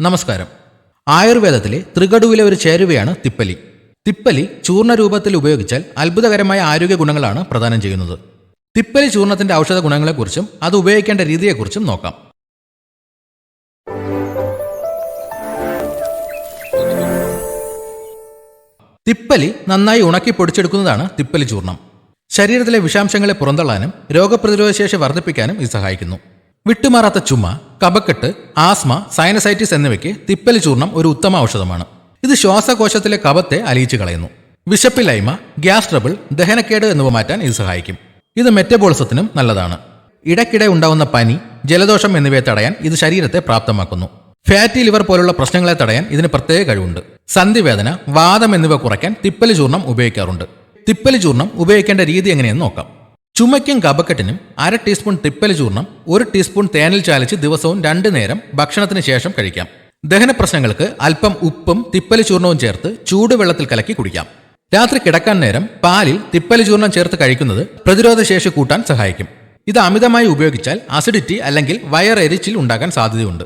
നമസ്കാരം. ആയുർവേദത്തിലെ ത്രികടുവിലെ ഒരു ചേരുവയാണ് തിപ്പലി. തിപ്പലി ചൂർണ രൂപത്തിൽ ഉപയോഗിച്ചാൽ അത്ഭുതകരമായ ആരോഗ്യ ഗുണങ്ങളാണ് പ്രദാനം ചെയ്യുന്നത്. തിപ്പലി ചൂർണത്തിന്റെ ഔഷധ ഗുണങ്ങളെക്കുറിച്ചും അത് ഉപയോഗിക്കേണ്ട രീതിയെക്കുറിച്ചും നോക്കാം. തിപ്പലി നന്നായി ഉണക്കി പൊടിച്ചെടുക്കുന്നതാണ് തിപ്പലി ചൂർണം. ശരീരത്തിലെ വിഷാംശങ്ങളെ പുറന്തള്ളാനും രോഗപ്രതിരോധ ശേഷി വർദ്ധിപ്പിക്കാനും ഇത് സഹായിക്കുന്നു. വിട്ടുമാറാത്ത ചുമ കഫക്കെട്ട് ആസ്മ സൈനസൈറ്റിസ് എന്നിവയ്ക്ക് തിപ്പലി ചൂർണം ഒരു ഉത്തമ ഔഷധമാണ്. ഇത് ശ്വാസകോശത്തിലെ കപത്തെ അലിയിച്ചു കളയുന്നു. വിശപ്പില്ലായ്മ ഗ്യാസ് ട്രബിൾ ദഹനക്കേട് എന്നിവ മാറ്റാൻ ഇത് സഹായിക്കും. ഇത് മെറ്റബോളിസത്തിനും നല്ലതാണ്. ഇടയ്ക്കിടെ ഉണ്ടാവുന്ന പനി ജലദോഷം എന്നിവയെ തടയാൻ ഇത് ശരീരത്തെ പ്രാപ്തമാക്കുന്നു. ഫാറ്റി ലിവർ പോലുള്ള പ്രശ്നങ്ങളെ തടയാൻ ഇതിന് പ്രത്യേക കഴിവുണ്ട്. സന്ധിവേദന വാദം എന്നിവ കുറയ്ക്കാൻ തിപ്പലി ചൂർണം ഉപയോഗിക്കാറുണ്ട്. തിപ്പലി ചൂർണം ഉപയോഗിക്കേണ്ട രീതി എങ്ങനെയെന്ന് നോക്കാം. ചുമയ്ക്കും കപക്കെട്ടിനും അര ടീസ്പൂൺ തിപ്പലി ചൂർണം ഒരു ടീസ്പൂൺ തേനിൽ ചാലിച്ച് ദിവസവും രണ്ടു നേരം ഭക്ഷണത്തിന് ശേഷം കഴിക്കാം. ദഹന പ്രശ്നങ്ങൾക്ക് അല്പം ഉപ്പും തിപ്പലി ചൂർണവും ചേർത്ത് ചൂടുവെള്ളത്തിൽ കലക്കി കുടിക്കാം. രാത്രി കിടക്കാൻ നേരം പാലിൽ തിപ്പലി ചൂർണം ചേർത്ത് കഴിക്കുന്നത് പ്രതിരോധശേഷി കൂട്ടാൻ സഹായിക്കും. ഇത് അമിതമായി ഉപയോഗിച്ചാൽ അസിഡിറ്റി അല്ലെങ്കിൽ വയർ എരിച്ചിൽ ഉണ്ടാകാൻ സാധ്യതയുണ്ട്.